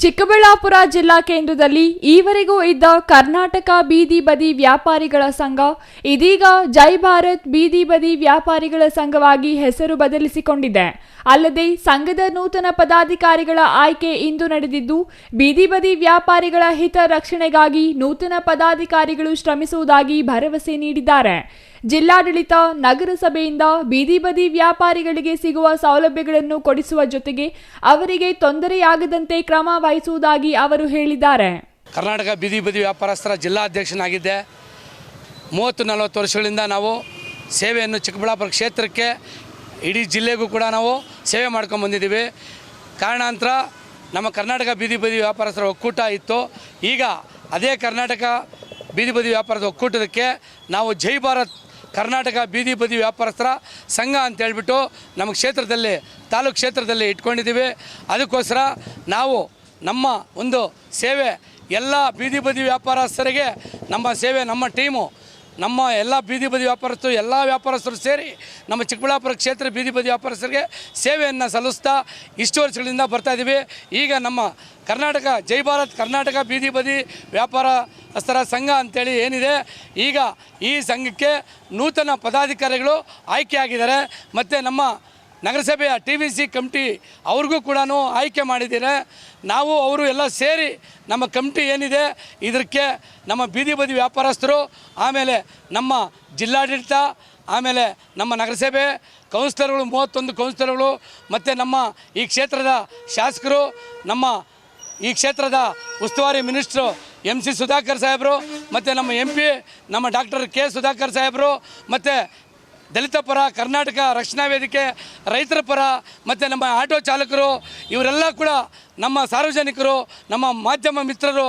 ಚಿಕ್ಕಬಳ್ಳಾಪುರ ಜಿಲ್ಲಾ ಕೇಂದ್ರದಲ್ಲಿ ಈವರೆಗೂ ಇದ್ದ ಕರ್ನಾಟಕ ಬೀದಿ ಬದಿ ವ್ಯಾಪಾರಿಗಳ ಸಂಘ, ಇದೀಗ ಜೈ ಭಾರತ್ ಬೀದಿ ಬದಿ ವ್ಯಾಪಾರಿಗಳ ಸಂಘವಾಗಿ ಹೆಸರು ಬದಲಿಸಿಕೊಂಡಿದೆ. ಅಲ್ಲದೆ ಸಂಘದ ನೂತನ ಪದಾಧಿಕಾರಿಗಳ ಆಯ್ಕೆ ಇಂದು ನಡೆದಿದ್ದು, ಬೀದಿ ಬದಿ ವ್ಯಾಪಾರಿಗಳ ಹಿತ ರಕ್ಷಣೆಗಾಗಿ ನೂತನ ಪದಾಧಿಕಾರಿಗಳು ಶ್ರಮಿಸುವುದಾಗಿ ಭರವಸೆ ನೀಡಿದ್ದಾರೆ. ಜಿಲ್ಲಾಡಳಿತ ನಗರಸಭೆಯಿಂದ ಬೀದಿ ಬದಿ ವ್ಯಾಪಾರಿಗಳಿಗೆ ಸಿಗುವ ಸೌಲಭ್ಯಗಳನ್ನು ಕೊಡಿಸುವ ಜೊತೆಗೆ ಅವರಿಗೆ ತೊಂದರೆಯಾಗದಂತೆ ಕ್ರಮ ವಹಿಸುವುದಾಗಿ ಅವರು ಹೇಳಿದ್ದಾರೆ. ಕರ್ನಾಟಕ ಬೀದಿ ಬದಿ ವ್ಯಾಪಾರಸ್ಥರ ಜಿಲ್ಲಾಧ್ಯಕ್ಷನಾಗಿದ್ದೆ. ಮೂವತ್ತು ನಲವತ್ತು ವರ್ಷಗಳಿಂದ ನಾವು ಸೇವೆಯನ್ನು ಚಿಕ್ಕಬಳ್ಳಾಪುರ ಕ್ಷೇತ್ರಕ್ಕೆ, ಇಡೀ ಜಿಲ್ಲೆಗೂ ಕೂಡ ನಾವು ಸೇವೆ ಮಾಡ್ಕೊಂಡು ಬಂದಿದ್ದೀವಿ. ಕಾರಣಾಂತರ ನಮ್ಮ ಕರ್ನಾಟಕ ಬೀದಿ ಬದಿ ವ್ಯಾಪಾರಸ್ಥರ ಒಕ್ಕೂಟ ಇತ್ತು. ಈಗ ಅದೇ ಕರ್ನಾಟಕ ಬೀದಿ ಬದಿ ವ್ಯಾಪಾರದ ಒಕ್ಕೂಟಕ್ಕೆ ನಾವು ಜೈ ಭಾರತ್ ಕರ್ನಾಟಕ ಬೀದಿ ಬದಿ ವ್ಯಾಪಾರಸ್ಥರ ಸಂಘ ಅಂತ ಹೇಳ್ಬಿಟ್ಟು ನಮ್ಮ ಕ್ಷೇತ್ರದಲ್ಲಿ, ತಾಲೂಕು ಕ್ಷೇತ್ರದಲ್ಲಿ ಇಟ್ಕೊಂಡಿದ್ದೀವಿ. ಅದಕ್ಕೋಸ್ಕರ ನಾವು ನಮ್ಮ ಒಂದು ಸೇವೆ, ಎಲ್ಲ ಬೀದಿ ಬದಿ ವ್ಯಾಪಾರಸ್ಥರಿಗೆ ನಮ್ಮ ಸೇವೆ, ನಮ್ಮ ಟೀಮು ನಮ್ಮ ಎಲ್ಲ ಬೀದಿ ಬದಿ ವ್ಯಾಪಾರಸ್ಥರು, ಎಲ್ಲ ವ್ಯಾಪಾರಸ್ಥರು ಸೇರಿ ನಮ್ಮ ಚಿಕ್ಕಬಳ್ಳಾಪುರ ಕ್ಷೇತ್ರ ಬೀದಿ ಬದಿ ವ್ಯಾಪಾರಸ್ಥರಿಗೆ ಸೇವೆಯನ್ನು ಸಲ್ಲಿಸ್ತಾ ಇಷ್ಟು ವರ್ಷಗಳಿಂದ ಬರ್ತಾ ಇದ್ದೀವಿ ಈಗ ನಮ್ಮ ಕರ್ನಾಟಕ, ಜೈ ಭಾರತ್ ಕರ್ನಾಟಕ ಬೀದಿ ಬದಿ ವ್ಯಾಪಾರಸ್ಥರ ಸಂಘ ಅಂತೇಳಿ ಏನಿದೆ, ಈಗ ಈ ಸಂಘಕ್ಕೆ ನೂತನ ಪದಾಧಿಕಾರಿಗಳು ಆಯ್ಕೆಯಾಗಿದ್ದಾರೆ ಮತ್ತು ನಮ್ಮ ನಗರಸಭೆಯ ಟಿ ವಿ ಸಿ ಕಮಿಟಿ ಅವ್ರಿಗೂ ಕೂಡ ಆಯ್ಕೆ ಮಾಡಿದ್ದೀರ. ನಾವು ಅವರು ಎಲ್ಲ ಸೇರಿ ನಮ್ಮ ಕಮಿಟಿ ಏನಿದೆ, ಇದಕ್ಕೆ ನಮ್ಮ ಬೀದಿ ಬದಿ ವ್ಯಾಪಾರಸ್ಥರು, ಆಮೇಲೆ ನಮ್ಮ ಜಿಲ್ಲಾಡಳಿತ, ಆಮೇಲೆ ನಮ್ಮ ನಗರಸಭೆ, ಕೌನ್ಸಿಲರ್ಗಳು, ಮೂವತ್ತೊಂದು ಕೌನ್ಸಿಲರ್ಗಳು, ಮತ್ತು ನಮ್ಮ ಈ ಕ್ಷೇತ್ರದ ಶಾಸಕರು, ನಮ್ಮ ಈ ಕ್ಷೇತ್ರದ ಉಸ್ತುವಾರಿ ಮಿನಿಸ್ಟ್ರು ಎಂ ಸಿ ಸುಧಾಕರ್ ಸಾಹೇಬರು, ಮತ್ತು ನಮ್ಮ ಎಂ ಪಿ, ನಮ್ಮ ಡಾಕ್ಟರ್ ಕೆ ಸುಧಾಕರ್ ಸಾಹೇಬರು, ಮತ್ತು ದಲಿತ ಪರ ಕರ್ನಾಟಕ ರಕ್ಷಣಾ ವೇದಿಕೆ ರೈತರ ಪರ ಮತ್ತು ನಮ್ಮ ಆಟೋ ಚಾಲಕರು ಇವರೆಲ್ಲ ಕೂಡ ನಮ್ಮ ಸಾರ್ವಜನಿಕರು, ನಮ್ಮ ಮಾಧ್ಯಮ ಮಿತ್ರರು,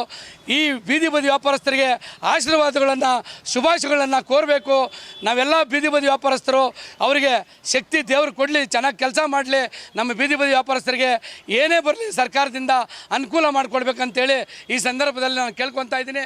ಈ ಬೀದಿ ಬದಿ ವ್ಯಾಪಾರಸ್ಥರಿಗೆ ಆಶೀರ್ವಾದಗಳನ್ನು, ಶುಭಾಶಯಗಳನ್ನು ಕೋರಬೇಕು. ನಾವೆಲ್ಲ ಬೀದಿ ಬದಿ ವ್ಯಾಪಾರಸ್ಥರು, ಅವರಿಗೆ ಶಕ್ತಿ ದೇವರು ಕೊಡಲಿ, ಚೆನ್ನಾಗಿ ಕೆಲಸ ಮಾಡಲಿ. ನಮ್ಮ ಬೀದಿ ಬದಿ ವ್ಯಾಪಾರಸ್ಥರಿಗೆ ಏನೇ ಬರಲಿ ಸರ್ಕಾರದಿಂದ ಅನುಕೂಲ ಮಾಡಿಕೊಡ್ಬೇಕಂತೇಳಿ ಈ ಸಂದರ್ಭದಲ್ಲಿ ನಾನು ಕೇಳ್ಕೊತಾ ಇದ್ದೀನಿ.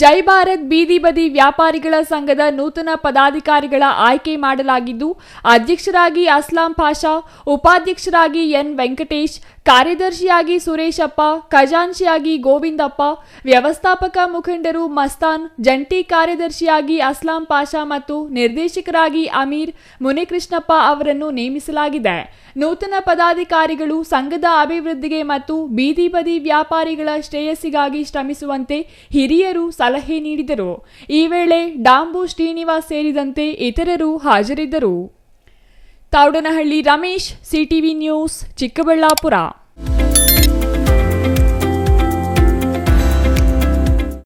ಜೈ ಭಾರತ್ ಬೀದಿ ಬದಿ ವ್ಯಾಪಾರಿಗಳ ಸಂಘದ ನೂತನ ಪದಾಧಿಕಾರಿಗಳ ಆಯ್ಕೆ ಮಾಡಲಾಗಿದ್ದು, ಅಧ್ಯಕ್ಷರಾಗಿ ಅಸ್ಲಾಂ ಪಾಷಾ, ಉಪಾಧ್ಯಕ್ಷರಾಗಿ ಎನ್ ವೆಂಕಟೇಶ್, ಕಾರ್ಯದರ್ಶಿಯಾಗಿ ಸುರೇಶಪ್ಪ, ಖಜಾಂಚಿಯಾಗಿ ಗೋವಿಂದಪ್ಪ, ವ್ಯವಸ್ಥಾಪಕ ಮುಖಂಡರು ಮಸ್ತಾನ್, ಜಂಟಿ ಕಾರ್ಯದರ್ಶಿಯಾಗಿ ಅಸ್ಲಾಂ ಪಾಷಾ ಮತ್ತು ನಿರ್ದೇಶಕರಾಗಿ ಅಮೀರ್ ಮುನಿಕೃಷ್ಣಪ್ಪ ಅವರನ್ನು ನೇಮಿಸಲಾಗಿದೆ. ನೂತನ ಪದಾಧಿಕಾರಿಗಳು ಸಂಘದ ಅಭಿವೃದ್ಧಿಗೆ ಮತ್ತು ಬೀದಿ ಬದಿ ವ್ಯಾಪಾರಿಗಳ ಶ್ರೇಯಸ್ಸಿಗಾಗಿ ಶ್ರಮಿಸುವಂತೆ ಹಿರಿಯರು ಸಲಹೆ ನೀಡಿದರು. ಈ ವೇಳೆ ಡಾಂಬು ಶ್ರೀನಿವಾಸ್ ಸೇರಿದಂತೆ ಇತರರು ಹಾಜರಿದ್ದರು. Taudanahalli Ramesh, CTV news, Chikkaballapur.